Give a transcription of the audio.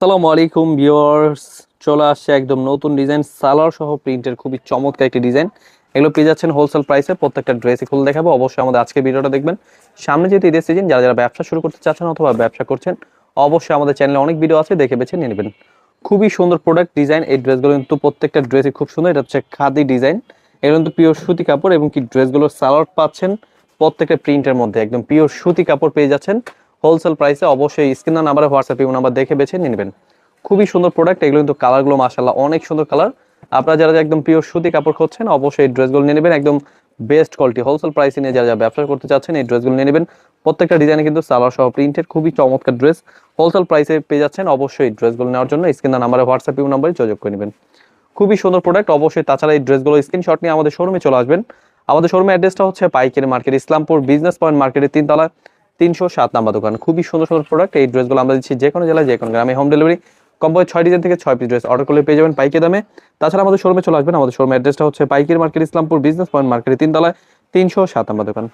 আসসালামু আলাইকুম ভিউয়ার্স। চলে আসছে একদম নতুন ডিজাইন। সালোয়ার সহ প্রিন্টের খুবই চমৎকার একটি ডিজাইন। এগুলো পেয়ে যাচ্ছেন হোলসেল প্রাইসে প্রত্যেকটা ড্রেসই খুলে দেখাবো। অবশ্যই আমাদের আজকে ভিডিওটা দেখবেন। সামনে যেহেতু ঈদের সিজন যারা যারা ব্যবসা শুরু করতে চাচ্ছেন অথবা ব্যবসা করছেন, অবশ্যই আমাদের চ্যানেলে অনেক ভিডিও আছে, দেখে বেছে নিয়ে নেবেন। খুবই সুন্দর প্রোডাক্ট ডিজাইন এই ড্রেসগুলো কিন্তু প্রত্যেকটা ড্রেসই খুব সুন্দর। এটা হচ্ছে খাদি ডিজাইন এগুলো কিন্তু পিওর সুতি কাপড় এবং কি ড্রেসগুলোর সালোয়ার পাচ্ছেন প্রত্যেকটা প্রিন্টের মধ্যে। একদম পিওর সুতি কাপড় পেয়ে যাচ্ছেন। হোলসেল প্রাইসে অবশ্যই স্ক্রিন নাম্বারে হোয়াটসঅ্যাপে নাম্বার দেখে বেছে নেবেন। খুবই সুন্দর প্রোডাক্ট এগুলো কিন্তু কালারগুলো মাসাল্লাহ অনেক সুন্দর কালার আপনারা যারা একদম পিওর সুতি কাপড় খুঁজছেন, অবশ্যই ড্রেসগুলো নিয়ে নেবেন, একদম বেস্ট কোয়ালিটি হোলসেল প্রাইসে নিয়ে যারা যারা ব্যবসা করতে চাচ্ছেন, এই ড্রেসগুলো নিয়ে নেবেন। প্রত্যেকটা ডিজাইনে কিন্তু সালোয়ার সহ প্রিন্টের খুবই চমৎকার ড্রেস হোলসেল প্রাইসে পেয়ে যাচ্ছেন, অবশ্যই ড্রেসগুলো নেওয়ার জন্য স্ক্রিন নাম্বারে হোয়াটসঅ্যাপ ইউ নাম্বারে যোগাযোগ করে নেবেন। খুবই সুন্দর প্রোডাক্ট অবশ্যই তাছাড়া এই ড্রেসগুলো স্ক্রিনশট নিয়ে আমাদের শোরুমে চলে আসবেন। আমাদের শোরুমের অ্যাড্রেসটা হচ্ছে পাইকারি মার্কেট ইসলামপুর বিজনেস পয়েন্ট মার্কেটের তিনতলা। তিনশো সাত নাম্বার দোকান। খুবই সুন্দর সুন্দর প্রোডাক্ট এই ড্রেসগুলো আমরা দিচ্ছি যে কোনো জেলায় যে কোনো গ্রামে হোম ডেলিভারি কম্পোজ ছয় ডিজাইন থেকে ছয় পিস ড্রেস অর্ডার করলে পেয়ে যাবেন পাইকে দামে। তাছাড়া আমাদের শোরুমে চলে আসবেন। আমাদের শোরুম অ্যাড্রেসটা হচ্ছে পাইকির মার্কেট ইসলামপুর বিজনেস পয়েন্ট মার্কেটের তিনতলায়। তিনশো সাত নাম্বার দোকান।